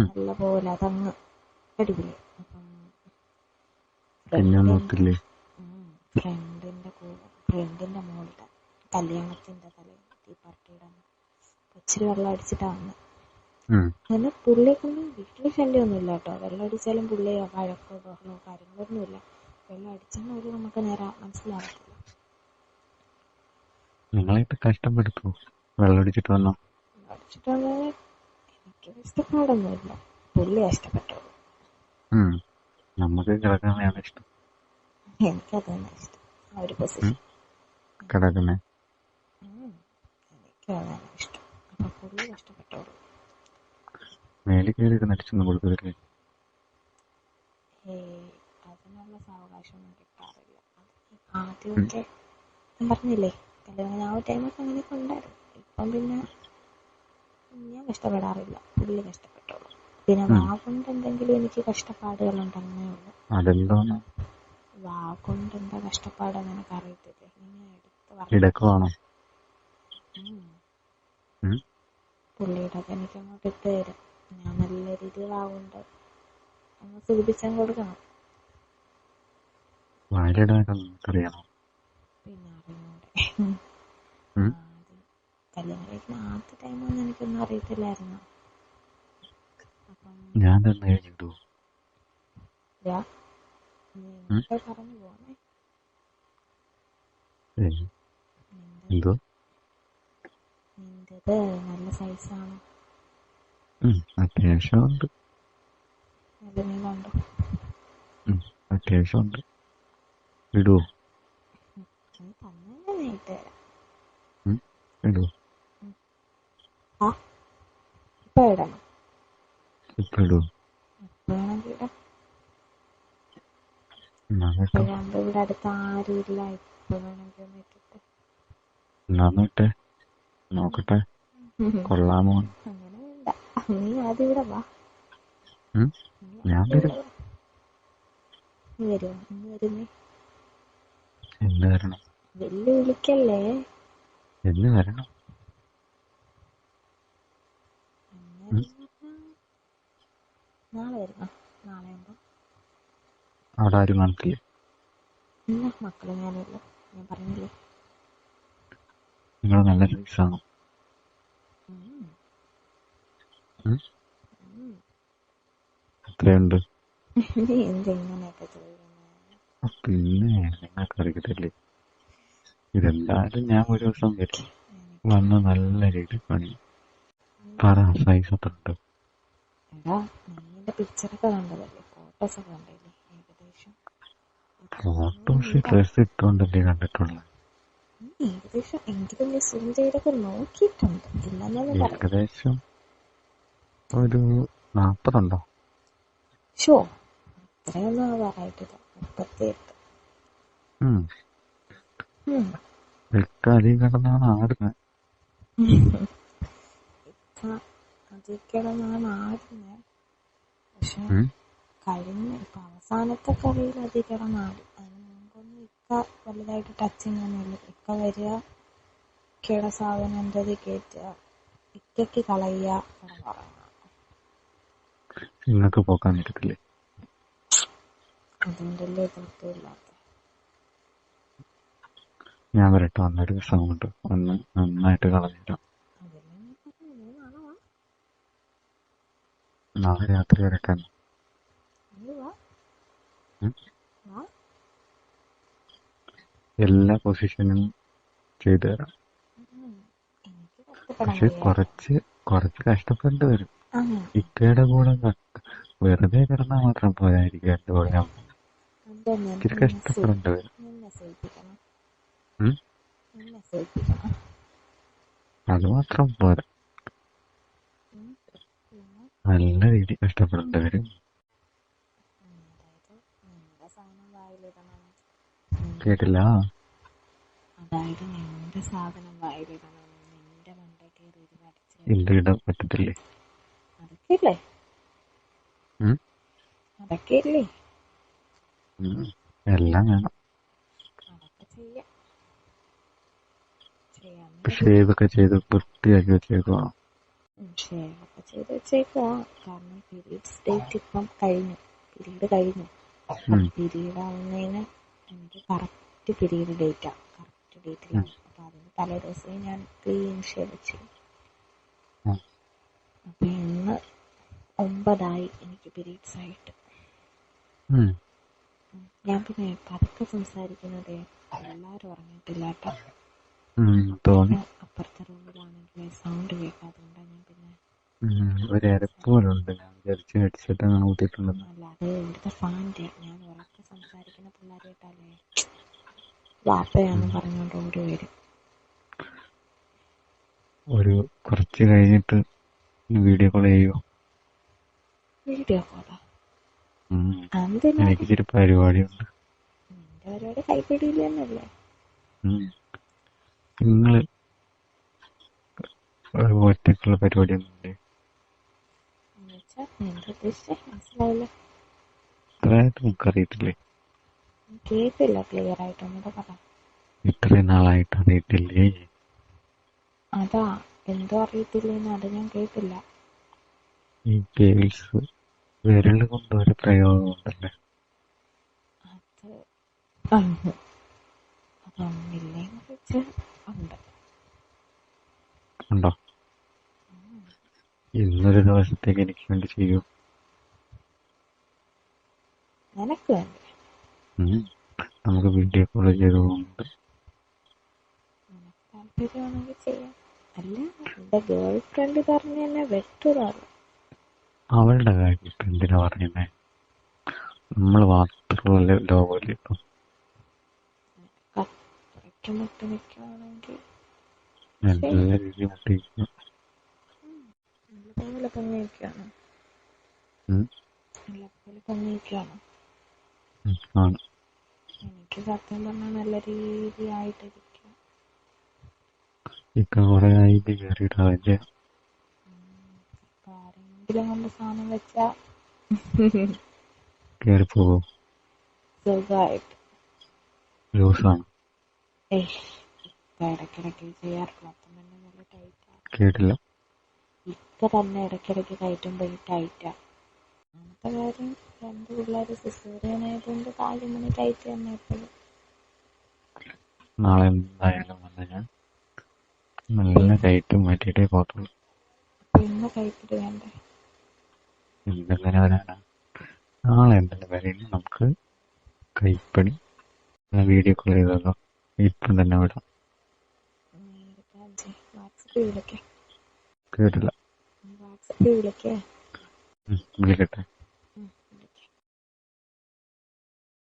നല്ല പോലെ അതങ്ങ് അടിപൊളി. നോക്കില്ലേ? ഫ്രണ്ടിന്റെ കൂടെ ഫ്രണ്ടിന്റെ മോളുടെ കല്യാണത്തിന്റെ തലേന്ന് ഈ പാർട്ടിയുടെ ഇച്ചിരി വെള്ളം അടിച്ചിട്ടാ വന്നത് ഉം. അങ്ങനെ പുള്ളിയെ കൊണ്ട് വീട്ടിൽ ശല്യമൊന്നുമില്ല കേട്ടോ. വെള്ളം അടിച്ചാലും പുള്ളിയോ വഴക്കോ ബഹളോ കാര്യങ്ങളൊന്നുമില്ല വെള്ളം അടിച്ചെന്ന് ഒരു നമുക്ക് നേരെ മനസ്സിലാവത്തില്ല. നിങ്ങളായിട്ട് കഷ്ടപ്പെടുത്തു. വെള്ളമടിച്ചിട്ട് വന്നോ? അടിച്ചിട്ട് അടിച്ചിട്ടുള്ളത് എനിക്ക് ഇഷ്ടപ്പാടൊന്നുമില്ല പുള്ളി ഇഷ്ടപ്പെട്ടോളൂ. ഉം. നമുക്ക് കിടക്കുന്നതാണ് ഇഷ്ടം. എനിക്കത് തന്നെ ഇഷ്ടം. ആ ഒരു പൊസിഷൻ കിടക്കുന്നേ. എനിക്ക് അതാണ് ഇഷ്ടം. അപ്പൊ പുള്ളി കഷ്ടപ്പെട്ടോളൂ മേലിൽ കയറി നടിച്ചൊന്നും കൊടുക്കത്തില്ലേ ഏയ് അതിനുള്ള സാവകാശമൊന്നും കിട്ടാറില്ല. ആദ്യമൊക്കെ ഞാൻ പറഞ്ഞില്ലേ കല്യാണം ആ ടൈമൊക്കെ അങ്ങനെയൊക്കെ ഉണ്ടായിരുന്നു ഇപ്പം പിന്നെ ഞാൻ കഷ്ടപ്പെടാറില്ല പുള്ളി കഷ്ടപ്പെട്ടോളൂ പിന്നെ വാ കൊണ്ട് എന്തെങ്കിലും എനിക്ക് കഷ്ടപ്പാടുകളുണ്ടെന്നേ ഉള്ളൂ. അതെന്തോന്ന് വാ കൊണ്ട് എന്താ കഷ്ടപ്പാടെന്ന് എനിക്ക് അറിയത്തില്ല ഇങ്ങനെ എടുത്ത്? പുള്ളിയുടെ എനിക്ക് അങ്ങോട്ട് ഇട്ട് തരും. ഞാൻ നല്ല രീതിയിൽ വാ കൊണ്ട് അങ്ങ് സൂചിപ്പിച്ചാൽ കൊടുക്കണം പിന്നെ അറിയാം കല്യാണം കഴിക്കുന്ന ആദ്യ ടൈമൊന്നും എനിക്കൊന്നും അറിയത്തില്ലായിരുന്നു. ഞാൻ തന്നെ കഴിഞ്ഞിട്ടു പറഞ്ഞു പോണേ നിന്റെ എന്തോ? നിന്റേത് നല്ല സൈസാണ്. ഉം, അത്യാവശ്യം ഉണ്ട് നല്ല നീളമുണ്ടോ. ഉം, അത്യാവശ്യം ഉണ്ട് ഇടുവോ തന്നെ ഇടുവോ? ഇപ്പൊ ഇടണം ഇവിടെ അടുത്ത് ആരും ഇല്ല. ഇപ്പൊ വേണമെങ്കിൽ ഒന്ന് ഇട്ടിട്ട് എന്നാന്ന് നോക്കട്ടെ. കൊള്ളാമോ? അങ്ങനെ വേണ്ട നീ ആദ്യം ഇവിടെ വാ. ഞാൻ വരും. ഇവിടെ വാ. നീ വരുമോ നീ വരുന്നേ. എന്ന് വരണം. വെല്ലു വിളിക്കല്ലേ എന്ന് വരണം അന്നേരം പറഞ്ഞാ നാളെ വരുന്നോ? നാളെ ആകുമ്പോ അവിടെ ആരും കാണത്തില്ലേ ഇല്ല മക്കൾ ഞാനില്ല ഞാൻ പറഞ്ഞില്ലേ നിങ്ങൾ നല്ല സൈസാണോ ഉം. ഉം? ഉം. എത്രയുണ്ട് നീ എന്ത് ഇങ്ങനെയൊക്കെ ചോദിക്കുന്നേ പിന്നെ നിങ്ങൾക്ക് അറിയത്തില്ലേ? ഇതെന്തായാലും ഞാൻ ഒരു ദിവസം വരും. വന്ന് നല്ല രീതിയിൽ പണി പറ സൈസ് എത്ര ഉണ്ട് എടാ നീ എന്റെ പിക്ചറൊക്കെ കണ്ടതല്ലേ? ഫോട്ടോസ് ഒക്കെ കണ്ടില്ലേ ഏകദേശം ഫോട്ടോസ് ഡ്രസ് ഇട്ടോണ്ടല്ലേ കണ്ടിട്ടുള്ളത് ഏകദേശം എങ്കിലും നീ സൂം ചെയ്തൊക്കെ നോക്കിയിട്ടുണ്ട്. ഇല്ലെന്നൊന്നും ഏകദേശം ഒരു നാപ്പതുണ്ടോ? ഷോ അത്രയൊന്നും പറയിട്ടില്ല മുപ്പത്തിയെട്ട്. അധികം കിടന്നാണ് ആടുന്നത് അതിൽ കിടന്നാണ് ആടുന്നത് പക്ഷെ? കഴിഞ്ഞ ഇപ്പൊ അവസാനത്തെ കറിയിൽ അധികം കിടന്നാടി അതിന് മുമ്പൊന്നും ഇക്ക വലുതായിട്ട് ടച്ച് ഒന്നുമില്ല ഇക്ക വരിക ഇക്കയുടെ സാധനം എന്തത് കയറ്റുക ഇക്കയ്ക്ക് കളയുക നിങ്ങൾക്ക് പോക്കാൻ പറ്റത്തില്ലേ? തൃപ്തിയില്ലാത്ത ഞാൻ വരട്ടെ വന്നൊരു ദിവസം കൊണ്ട് ഒന്ന് നന്നായിട്ട് കളഞ്ഞിട്ടാം അതല്ലേ ഞാൻ പറഞ്ഞു നീ നാളെ വാ നാളെ രാത്രി വരക്കാൻ. എല്ലാ പൊസിഷനും ചെയ്തു തരാം. പക്ഷെ കുറച്ച് കുറച്ച് കഷ്ടപ്പെട്ട് വരും. ഇക്കയുടെ കൂടെ വെറുതെ കിടന്നാൽ മാത്രം പോരായിരിക്കും എന്റെ കൂടെ. ഇച്ചിരി കഷ്ടപ്പെടേണ്ടി വരും. അത് മാത്രം പോരാ. നല്ല രീതിയിൽ കഷ്ടപ്പെടേണ്ടി വരും സാധനം വായിലിടണം. നിന്റെ- കേട്ടില്ല? അതായത് നിന്റെ സാധനം വായിലിടണം. നിന്റെ മണ്ട കയറി ഇത് കടിച്ച് എന്റെ ഇടാൻ പറ്റത്തില്ലേ. എല്ലാം വേണം. പക്ഷെ ഇതൊക്കെ ചെയ്ത് വൃത്തിയാക്കി വെച്ചേക്കുവാണ്? ഷെയർ ഒക്കെ ചെയ്ത് വെച്ചേക്കുക കാരണം പീരീഡ്സ് ഡേറ്റ് ഇപ്പം കഴിഞ്ഞു. പീരീഡ് കഴിഞ്ഞു. പീരീഡ് ആവുന്നതിന് എനിക്ക് കറക്റ്റ് പീരീഡ് ഡേറ്റാ കറക്റ്റ് ഡേറ്റിലാണ് അപ്പൊ അതിന് തലേ ദിവസമേ ഞാൻ ക്ലീൻ ഷേവ് ചെയ്യും. അപ്പൊ ഇന്ന് ഒമ്പതായി എനിക്ക് പീരീഡ്സ് ആയിട്ട്. ഞാൻ പിന്നെ പതുക്കെ സംസാരിക്കുന്നത് എല്ലാരും ഉറങ്ങിയിട്ടില്ല കേട്ടോ. അപ്പുറത്തെ റൂമിലാണെങ്കിൽ സൗണ്ട് കേൾക്കാത്തതുകൊണ്ടാണ് ഞാൻ പിന്നെ. ഒരു അരപ്പ് പോലെ ഉണ്ട് ഞാൻ വിചാരിച്ച് ഹെഡ്സെറ്റ് ആണ് ഊത്തിട്ടുണ്ടെന്ന് അല്ലാതെ ഇവിടുത്തെ ഫാന്റെ ഞാൻ ഉറക്കെ സംസാരിക്കുന്ന പിള്ളേർ കേട്ടാലേ വാപ്പയാന്ന് പറഞ്ഞുകൊണ്ട് ഓടി വരും ഒരു കുറച്ച് കഴിഞ്ഞിട്ട് വീഡിയോ കോൾ ചെയ്യോ വീഡിയോ കോളാ എനിക്ക് ഇച്ചിരി പരിപാടിയുണ്ട്. നിന്റെ പരിപാടി കൈപ്പിടിയില്ല ഒരു ഒറ്റക്കുള്ള ഉദ്ദേശിച്ചേ? മനസ്സിലായില്ല. അതായത് നമുക്കറിയത്തില്ലേ കേട്ടില്ല ക്ലിയർ പറ ഇത്രയും നാളായിട്ട് അറിയത്തില്ലേ? അതാ എന്തോ അറിയത്തില്ലെന്ന് അത് ഞാൻ കേട്ടില്ല. ഈ കേൾസ് വിരൽ കൊണ്ട് ഒരു പ്രയോഗമുണ്ടല്ലേ അത് ഉണ്ട്. ഉണ്ടോ? ഇന്നൊരു ദിവസത്തേക്ക് എനിക്ക് വേണ്ടി ചെയ്യൂ. നിനക്ക് വേണ്ടി. നമുക്ക് വീഡിയോ കോൾ ചെയ്തുകൊണ്ട്. താല്പര്യമാണെങ്കിൽ ചെയ്യാം. അല്ല എന്റെ ഗേൾ ഫ്രണ്ട് പറഞ്ഞ് എന്നെ അവളുടെ കാര്യം എന്തിനാ പറയുന്നേ നമ്മൾ മാത്രമല്ല ലോകമല്ലേ ഇപ്പൊ അത്രയ്ക്ക് മുട്ടി നിൽക്കുകയാണെങ്കിൽ നല്ല രീതിയിൽ മുട്ടിയിരിക്കുന്നു നല്ലപോലെ പൊങ്ങി നിൽക്കുകയാണ് നല്ലപോലെ പൊങ്ങി നിൽക്കുകയാണ് ആണ്. എനിക്ക് സത്യം പറഞ്ഞാൽ നല്ല രീതിയായിട്ടിരിക്കും. ആരെങ്കിലും കൊണ്ട് സാധനം വെച്ചാ സുഖമായിട്ട് ലൂസാണ്. ഏയ് ഇപ്പൊ ഇടയ്ക്കിടയ്ക്ക് ചെയ്യാറില്ല അപ്പം തന്നെ നല്ല ടൈറ്റാണ് കേട്ടില്ല. ഇക്ക തന്നെ ഇടയ്ക്കിടയ്ക്ക് കയറ്റുമ്പോൾ ഈ ടൈറ്റാ കാര്യം രണ്ട് പിള്ളേര് സിസേറിയൻ ആയതുകൊണ്ട് കാലുമണി ടൈറ്റ് തന്നെ എപ്പോഴും. നാളെ എന്തായാലും വന്ന് ഞാൻ നല്ല ടൈറ്റ് മാറ്റിയിട്ടേ പോകത്തുള്ളൂ. ഇന്ന് കൈപ്പിടി വേണ്ടേ? എന്തെങ്ങനെ വരാനാ? നാളെ എന്തെങ്കിലും വരെയും നമുക്ക് കൈപ്പണി വീഡിയോ കോൾ ചെയ്തല്ലോ ഇപ്പം തന്നെ വിടാം കേട്ടില്ല. വിളിക്കട്ടെ.